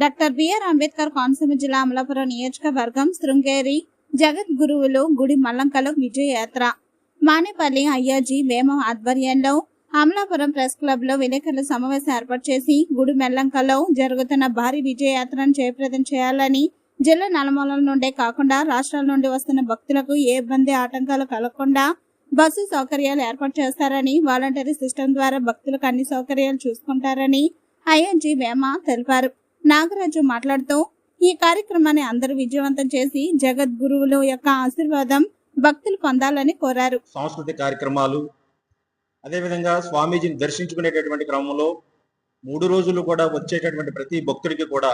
Doctor BR Ambedkar Konaseema జిల్లా అమలాపురం నియోజకవర్గం శృంగేరి జగత్ గురువులు గుడి మల్లంకలో విజయయాత్ర. మానేపల్లి అయ్యాజీ వేమం ఆధ్వర్యంలో అమలాపురం ప్రెస్ క్లబ్లో విలేకరుల సమావేశం ఏర్పాటు చేసి గుడి మెల్లంకలో జరుగుతున్న భారీ విజయయాత్రను జయప్రదం చేయాలని జిల్లా నలుమూలల నుండే కాకుండా రాష్ట్రాల నుండి వస్తున్న భక్తులకు ఏ ఇబ్బంది ఆటంకాలు కలగకుండా బస్సు సౌకర్యాలు ఏర్పాటు చేస్తారని వాలంటరీ సిస్టమ్ ద్వారా భక్తులకు అన్ని సౌకర్యాలు చూసుకుంటారని ఐఎన్జీ వేమ తెలిపారు. నాగరాజు మాట్లాడుతూ ఈ కార్యక్రమాన్ని అందరూ విజయవంతం చేసి జగద్గురువుల యొక్క ఆశీర్వాదం భక్తులు పొందాలని కోరారు. సాంస్కృతిక కార్యక్రమాలు అదేవిధంగా స్వామీజీని దర్శించుకునేటటువంటి క్రమంలో మూడు రోజులు కూడా వచ్చేటటువంటి ప్రతి భక్తుడికి కూడా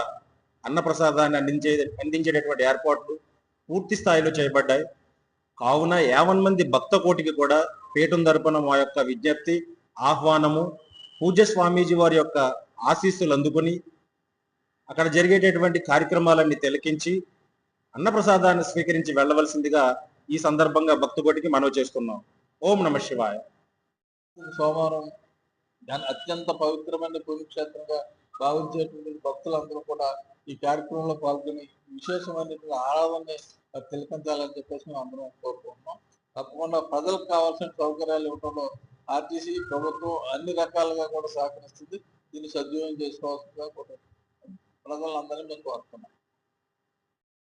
అన్నప్రసాదాన్ని అందించే అందించేటటువంటి ఏర్పాట్లు పూర్తి స్థాయిలో చేయబడ్డాయి. కావున యావన్ మంది భక్త కోటికి కూడా పీఠం తరపున మా యొక్క విజ్ఞప్తి ఆహ్వానము పూజ్య స్వామీజీ వారి యొక్క ఆశీస్సులు అందుకుని అక్కడ జరిగేటటువంటి కార్యక్రమాలన్నీ తిలకించి అన్నప్రసాదాన్ని స్వీకరించి వెళ్ళవలసిందిగా ఈ సందర్భంగా భక్తుగోటికి మనవి చేస్తున్నాం. ఓం నమ శివాయ. సోమవారం దాని అత్యంత పవిత్రమైన పుణ్యక్షేత్రంగా భావించేటువంటి భక్తులందరూ కూడా ఈ కార్యక్రమంలో పాల్గొని విశేషమైనటువంటి ఆరాధనని తిలకించాలని చెప్పేసి మేము అందరం కోరుకుంటున్నాం. తప్పకుండా ప్రజలకు కావాల్సిన సౌకర్యాలు ఇవ్వడంలో ఆర్టీసీ ప్రభుత్వం అన్ని రకాలుగా కూడా సహకరిస్తుంది. దీన్ని సద్వినియోగం చేసుకోవాల్సిందిగా కూడా ప్రజలందరినీ మేము కోరుతున్నాం.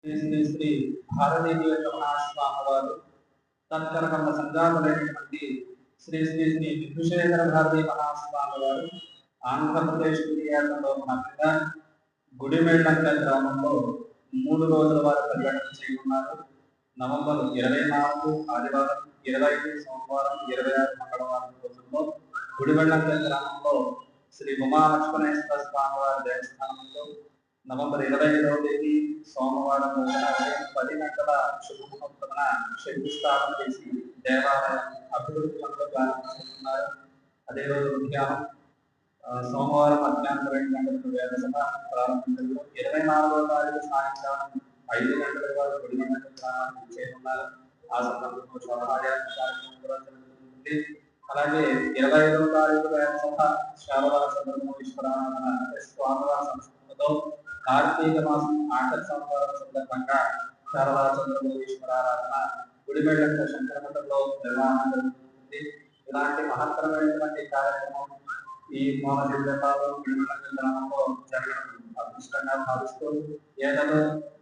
శ్రీ శ్రీ భారతీయ మహాస్వామి వారు తత్కరకమ్మ సంఘాతులైనటువంటి శ్రీ శ్రీ శ్రీ విద్యుశేఖర భారతీ మహాస్వామి వారు ఆంధ్రప్రదేశ్ పర్యటనలో భాగంగా గుడిమెళ్ళంక గ్రామంలో మూడు రోజుల వారు పర్యటన చేయనున్నారు. నవంబర్ ఇరవై నాలుగు ఆదివారం ఇరవై ఐదు సోమవారం ఇరవై ఆరు మంగళవారం రోజుల్లో గుడిమెళ్ళంక గ్రామంలో శ్రీ ఉమాలక్ష్మణేశ్వర స్వామి వారి దేవస్థానంలో నవంబర్ ఇరవై ఐదవ తేదీ సోమవారం రోజున ఉదయం పది గంటల శుభముహూర్తమున శంకుస్థాపన చేసి దేవాలయం అభివృద్ధి పనులు ప్రారంభిస్తున్నారు అదే రోజు ఉద్యానం ఆ, సోమవారం మధ్యాహ్నం రెండు గంటలకు వేద సభ ప్రారంభించారు ఇరవై నాలుగవ తారీఖు సాయంకాలం ఐదు గంటల వరకు గుడి మండలం ప్రారంభం చేయనున్నారు ఆ సందర్భంలో శోభాయాత్ర కార్యక్రమం కూడా జరుగుతుంది అలాగే ఇరవై ఐదవ తారీఖు వేద సభ శారదా చంద్రమౌళీశ్వరారాధన స్వామివారి సంస్కృతితో కార్తీక మాసం ఆఖరి సంవత్సరం సందర్భంగా శారదా చంద్రమౌళీశ్వరారాధన గుడిమెళ్ళ శంకరమఠంలో నిర్వహణ జరుగుతుంది. ఇలాంటి మహత్తరమైనటువంటి కార్యక్రమం ఈ కోనసీమ జిల్లాలో గుడిమెళ్ళ గ్రామంలో జరగడం అదృష్టంగా భావిస్తూ ఏదో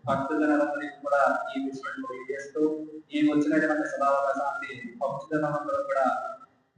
భక్తుజనులందరికీ కూడా ఈ విషయం తెలియజేస్తూ ఈ వచ్చినటువంటి సదావకాశాన్ని భక్తుజనులందరూ కూడా